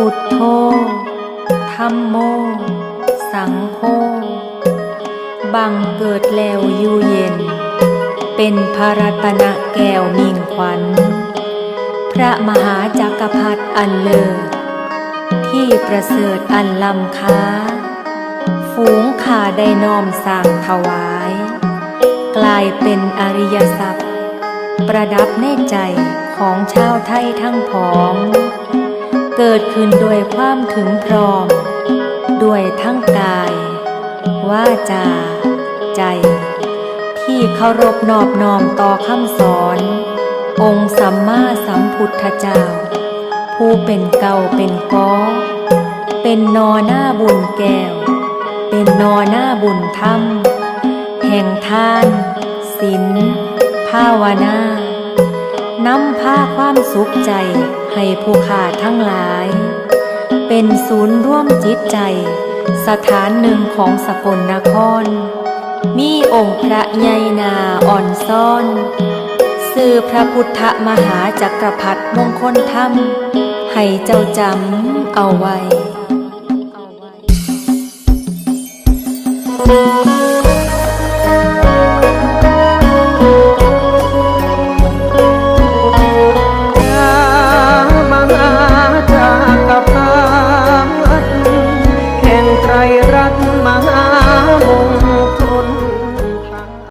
พุทโธธรรมโม สังโฆ บังเกิดแล้วอยู่เย็น เป็นพระรัตนแก้วมิ่งขวัญ พระมหาจักรพรรดิอันเลิศที่ประเสริฐอันลำค้า ฝูงข่าได้น้อมสร้างถวาย กลายเป็นอริยทรัพย์ ประดับแน่ใจของชาวไทยทั้งผอง เกิดขึ้นโดยความถึงพร้อม ด้วยทั้งกายว่าจา ใจ ที่เคารพนอบน้อมต่อคำสอน องค์สัมมาสัมพุทธเจ้า ผู้เป็นเก่าเป็นก้อเป็นนอหน้าบุญแก้ว เป็นนอหน้าบุญธรรม แห่งทานศีลภาวนา นำพาความสุขใจ ให้ผู้ขาทั้งหลาย เป็นศูนย์ร่วมจิตใจ สถานหนึ่งของสกลนคร มีองค์พระใหญ่นาอ่อนซ่อน สื่อพระพุทธมหาจักรพรรดิมงคลธรรม ให้เจ้าจำเอาไว้